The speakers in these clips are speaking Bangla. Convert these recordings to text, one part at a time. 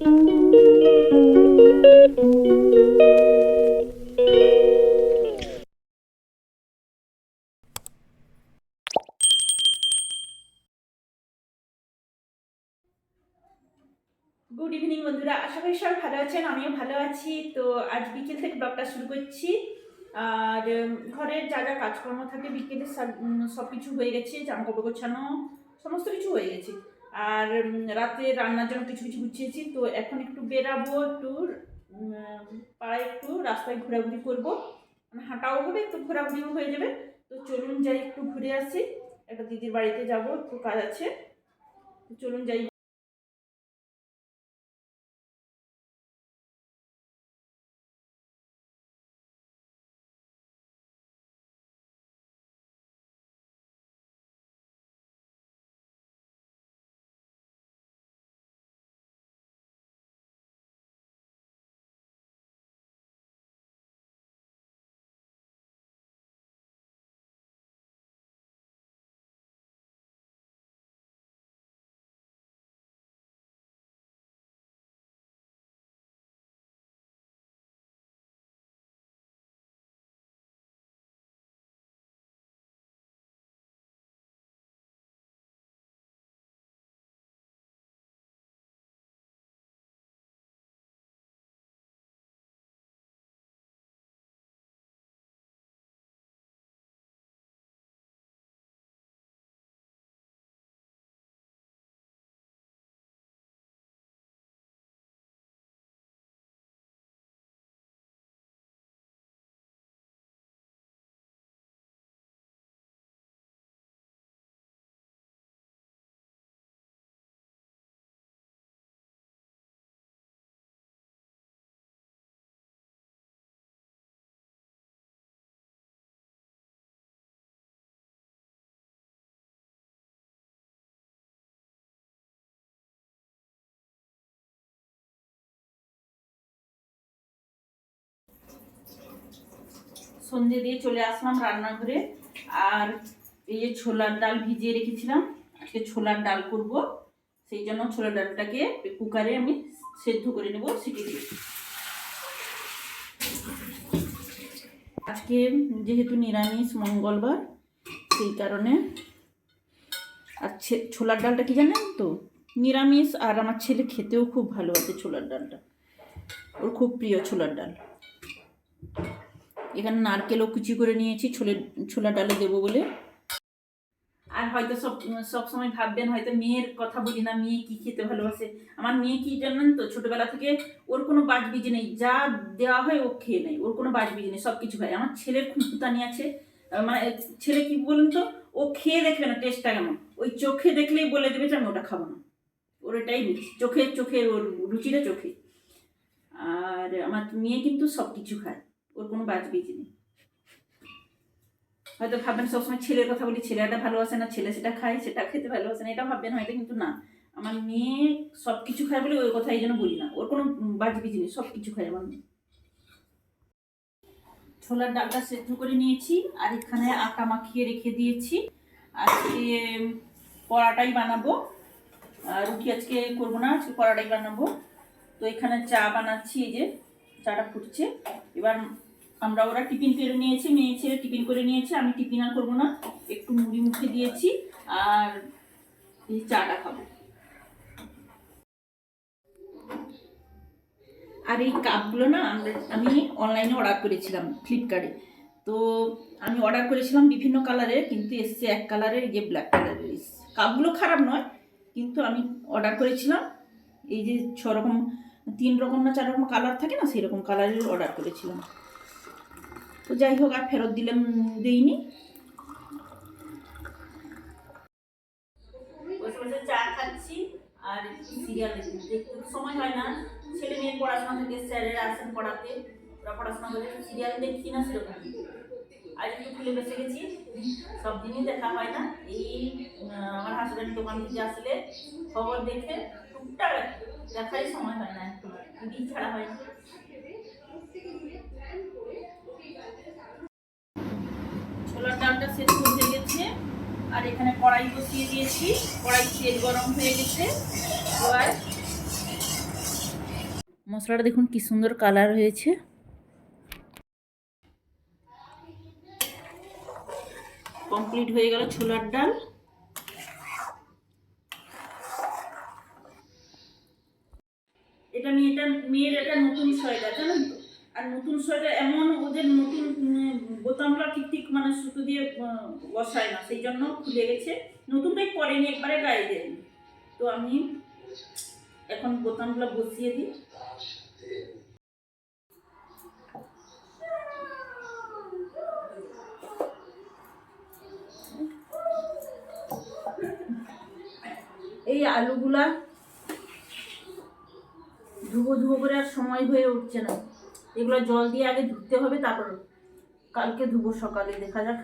গুড ইভিনিং বন্ধুরা। আশা করি সবাই ভালো আছেন, আমিও ভালো আছি। তো আজ বিকেল থেকে ব্লগটা শুরু করছি। আর ঘরের যা যা কাজকর্ম থাকে, বিকেলে সব কিছু হয়ে গেছে জামা কাপড় গোছানো, সমস্ত কিছু হয়ে গেছে। আর রাতে রান্নার জন্য কিছু কিছু গুছিয়েছি, তো এখন একটু বেরাবো, একটু পাড়ায় একটু রাস্তায় ঘোরাঘুরি করব। মানে হাঁটাও হবে একটু ঘোরাঘুরিও হয়ে যাবে। তো চলুন যাই, একটু ঘুরে আসি। একটা দিদির বাড়িতে যাব, একটু কাজ আছে। চলুন যাই সন্ধে দিয়ে চলে আসলাম রান্নাঘরে। আর এই যে ছোলার ডাল ভিজিয়ে রেখেছিলাম, আজকে ছোলার ডাল করব। সেই জন্য ছোলার ডালটাকে কুকারে আমি সেদ্ধ করে নেব, সিটি দিয়ে। আজকে যেহেতু নিরামিষ মঙ্গলবার, সেই কারণে আর ছোলার ডালটা কি জানেন তো? নিরামিষ আর আমার ছেলে খেতেও খুব ভালোবাসে ছোলার ডালটা। ওর খুব প্রিয় ছোলার ডাল। এখানে নারকেলও কুচি করে নিয়েছি, ছোলে, ছোলা ডালে দেবো বলে। আর হয়তো সব সব সময় ভাববেন, হয়তো মেয়ের কথা বলি না, মেয়ে কি খেতে ভালোবাসে? আমার মেয়ে কি জানেন তো, ছোটবেলা থেকে ওর কোনো বাজ বিজি নেই, যা দেওয়া হয় ও খেয়ে নেয়, ওর কোনো বাজ বিজি নেই সব কিছু খায় আমার ছেলের খুঁতানি আছে মানে ছেলে কি বলুন তো, ও খেয়ে দেখবে না টেস্টটা কেমন। ওই চোখে দেখলেই বলে দেবে যে আমি ওটা খাব না। ওর এটাই চোখে চোখে, ওর রুচিটা চোখে। আর আমার মেয়ে কিন্তু সব কিছু খায়। ওর কোনো বাজ বিজি নেই। হয়তো ভাববেন সবসময় ছেলের কথা বলি, ছেলেটা ভালোবাসে না, ছেলে সেটা খায়, সেটা খেতে ভালোবাসে না, এটা ভাববেন হয়তো, কিন্তু না। আমার মেয়ে সব কিছু খায় বলে ওই কথা এই জন্য বলি না। ওর কোনো বাজ বিজি নেই সব কিছু খায় আমার মেয়ে। ছোলার ডালটা সেদ্ধ করে নিয়েছি, আর এখানে আটা মাখিয়ে রেখে দিয়েছি। আজকে পরাটাই বানাবো। রুটি আজকে করব না, আজকে পরাটাই বানাবো। তো এখানে চা বানাচ্ছি, এই যে চাটা ফুটছে। এবার আমরা ওরা টিফিন করে নিয়েছি, মেয়ে ছেলে টিফিন করে নিয়েছে, আমি টিফিন আর করব না, একটু মুড়ি মুখে দিয়েছি আর চাটা খাব। আর এই কাপগুলো না, আমরা আমি অনলাইনে অর্ডার করেছিলাম ফ্লিপকার্টে তো আমি অর্ডার করেছিলাম বিভিন্ন কালারের কিন্তু এসছে এক কালারের যে ব্ল্যাক কালারের এসছে কাপগুলো খারাপ নয়, কিন্তু আমি অর্ডার করেছিলাম, এই যে ছ রকম তিন রকম না চার রকম কালার থাকে না সেই রকম কালারের অর্ডার করেছিলাম। তো যাই হোক, আর ফেরত দিলাম, দেইনি। চা খাচ্ছি, আর সিরিয়াল সময় হয় না। ছেলে পড়াশোনা থেকে স্যারেরা আসেন পড়াতে। ওরা পড়াশোনা করে সিরিয়াল দেখি না সেরকম। খুলে বেঁচে গেছি। সব দিনই দেখা হয় না। এই আমার হাজব্যান্ড দোকান থেকে আসলে খবর দেখে টুকটাক সময় হয় না একটু ছাড়া হয় ছোলার ডালটা সেদ্ধ হয়ে গেছে। আর এখানে কড়াই বসিয়ে দিয়েছি। কড়াই তেল গরম হয়ে গেছে। এবার মশলাটা দেখুন কি সুন্দর কালার হয়েছে। কমপ্লিট হয়ে গেল ছোলার ডাল। এটা মেয়েটা, মেয়ের এটা নতুন সোয়েটার, জানেন তো? আর নতুন সোয়েটার এমন ওদের নতুন বোতামটা ঠিক ঠিক মানে সুতো দিয়ে বসায় না, সেই জন্য খুলে গেছে। নতুনটাই পরেনি, একবারে গায়ে দেয়নি। তো আমি এখন বোতামগুলো বসিয়ে দিই। এই আলুগুলা ধুবো ধুবো করে আর সময় হয়ে উঠছে না। এগুলো জল দিয়ে আগে ধুতে হবে, তারপর কালকে ধুবো সকালে, দেখা যাক।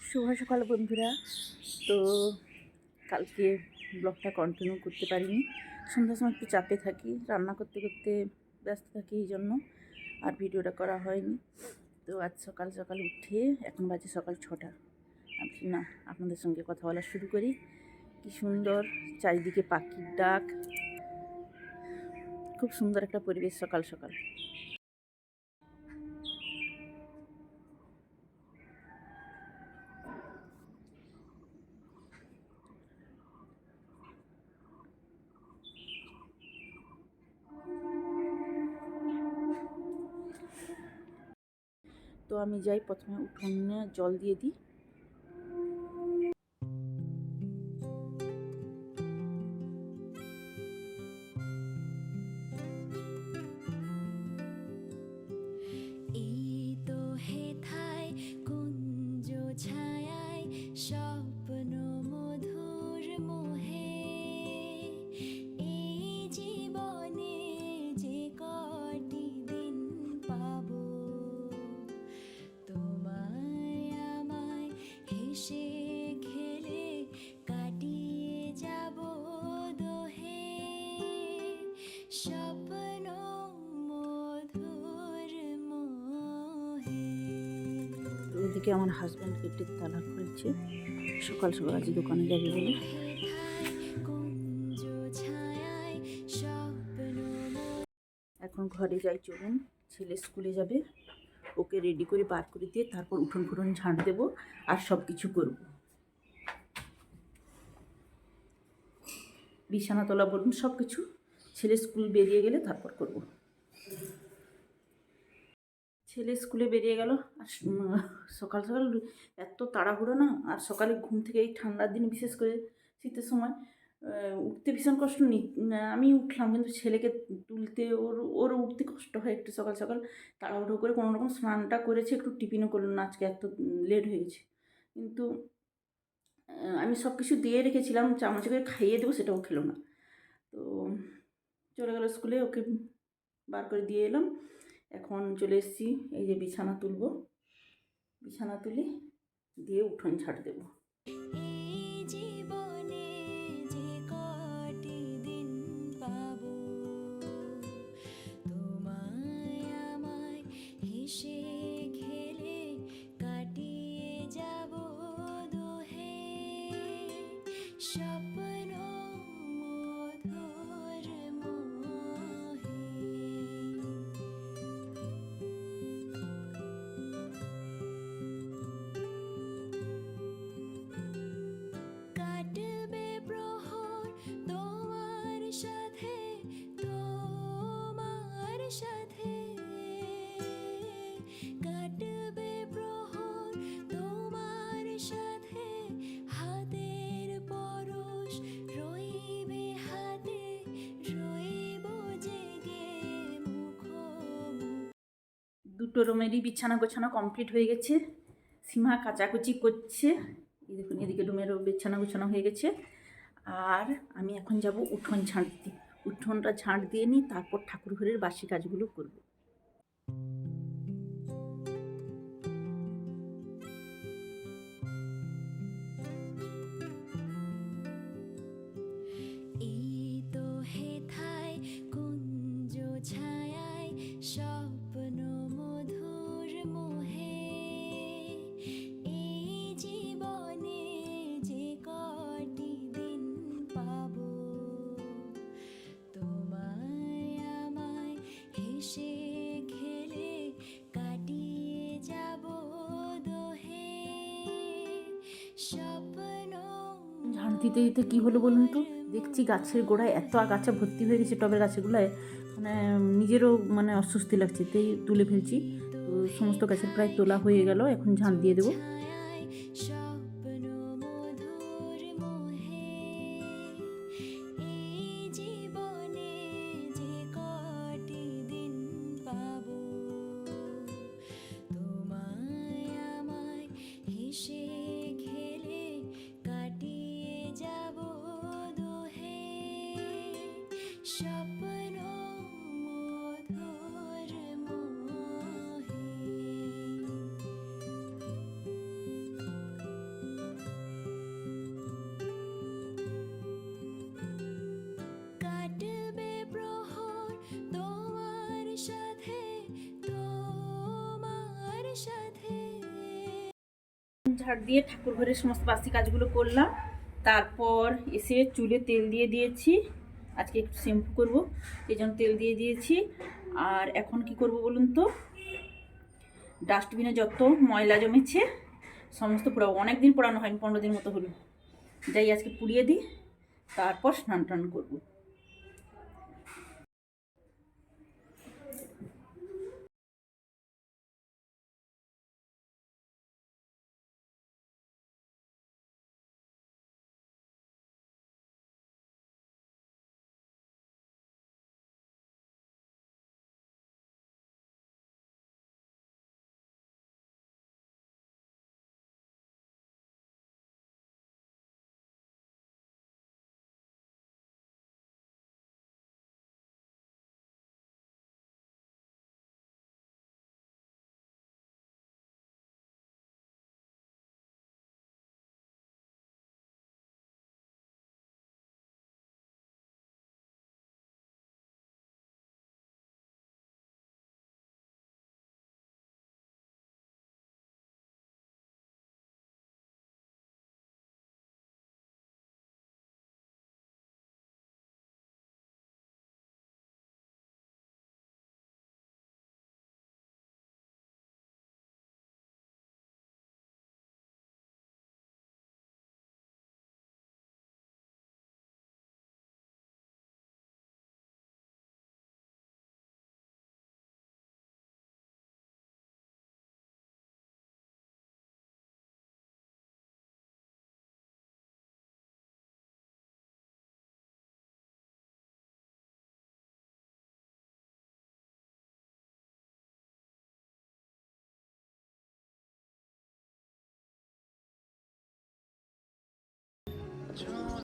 শুভ সকাল বন্ধুরা। তো কালকে ব্লগটা কন্টিনিউ করতে পারিনি। সন্ধ্যার সময় একটু চাপে থাকি, রান্না করতে করতে ব্যস্ত থাকি এই জন্য। আর ভিডিওটা করা হয়নি। তো আজ সকাল সকাল উঠে এখন বাজে সকাল ছটা। আমি না, আপনাদের সঙ্গে কথা বলা শুরু করি। কি সুন্দর চারিদিকে পাখির ডাক। খুব সুন্দর একটা পরিবেশ সকাল সকাল। তো আমি যাই প্রথমে উঠোনে জল দিয়ে দিই। তো ওদিকে আমার হাজব্যান্ড গেটের তালা খুলছে। সকাল সকাল আজ দোকানে যাবে বলে। এখন ঘরে যাই চলুন, ছেলে স্কুলে যাবে। ওকে রেডি করে বার করে দিয়ে তারপর উঠোন ফুটন ঝাঁট দেবো আর সব কিছু করব। বিছানা তোলা বলুন সব কিছু ছেলে স্কুল বেরিয়ে গেলে তারপর করব। ছেলে স্কুলে বেরিয়ে গেল। আর সকাল সকাল এত তাড়াহুড়ো না? আর সকালে ঘুম থেকে এই ঠান্ডার দিন বিশেষ করে শীতের সময় উঠতে ভীষণ কষ্ট নি আমি উঠলাম কিন্তু ছেলেকে তুলতে ওর ওর উঠতে কষ্ট হয় একটু সকাল সকাল। তাড়াহুড়ো করে কোনো রকম স্নানটা করেছে, একটু টিফিনও করল না, আজকে এত লেট হয়ে গেছে। কিন্তু আমি সব কিছু দিয়ে রেখেছিলাম, চামচে করে খাইয়ে দেবো, সেটাও খেলো না। তো চলে গেল স্কুলে, ওকে বার করে দিয়ে এলাম। এখন চলে এসেছি এই যে বিছানা তুলবো। বিছানা তুলি দিয়ে উঠোন ঝাড় দেবো। এই দুটো রুমেরই বিছানা গোছানো কমপ্লিট হয়ে গেছে। সীমা কাচাকুচি করছে। দেখুন, এদিকে রুমেরও বিছানা গোছানো হয়ে গেছে। আর আমি এখন যাব উঠোন ঝাঁট দিই উঠোনটা ঝাঁট দিয়ে নিই তারপর ঠাকুর ঘরের বাসি কাজগুলো করব। দিতে দিতে কী হলো বলুন তো? দেখছি গাছের গোড়ায় এত আগাছা ভর্তি হয়ে গেছে টবের গাছগুলোয়। মানে নিজেরও মানে অস্বস্তি লাগছে। তাই তুলে ফেলছি। তো সমস্ত গাছের প্রায় তোলা হয়ে গেল। এখন ঝাঁট দিয়ে দেবো। ঝাড় দিয়ে ঠাকুর ঘরের সমস্ত বাসি কাজগুলো করলাম। তারপর এসে চুলে তেল দিয়ে দিয়েছি। আজকে একটু শ্যাম্পু করব, এই জন্য তেল দিয়ে দিয়েছি। আর এখন কি করব বলুন তো? ডাস্টবিনে যত ময়লা জমেছে, সমস্ত পোড়াবো। অনেক দিন পোড়ানো হয়নি, পনেরো দিন মতো হলো। যাই আজকে পুড়িয়ে দিই, তারপর স্নান টান করব। 그렇죠.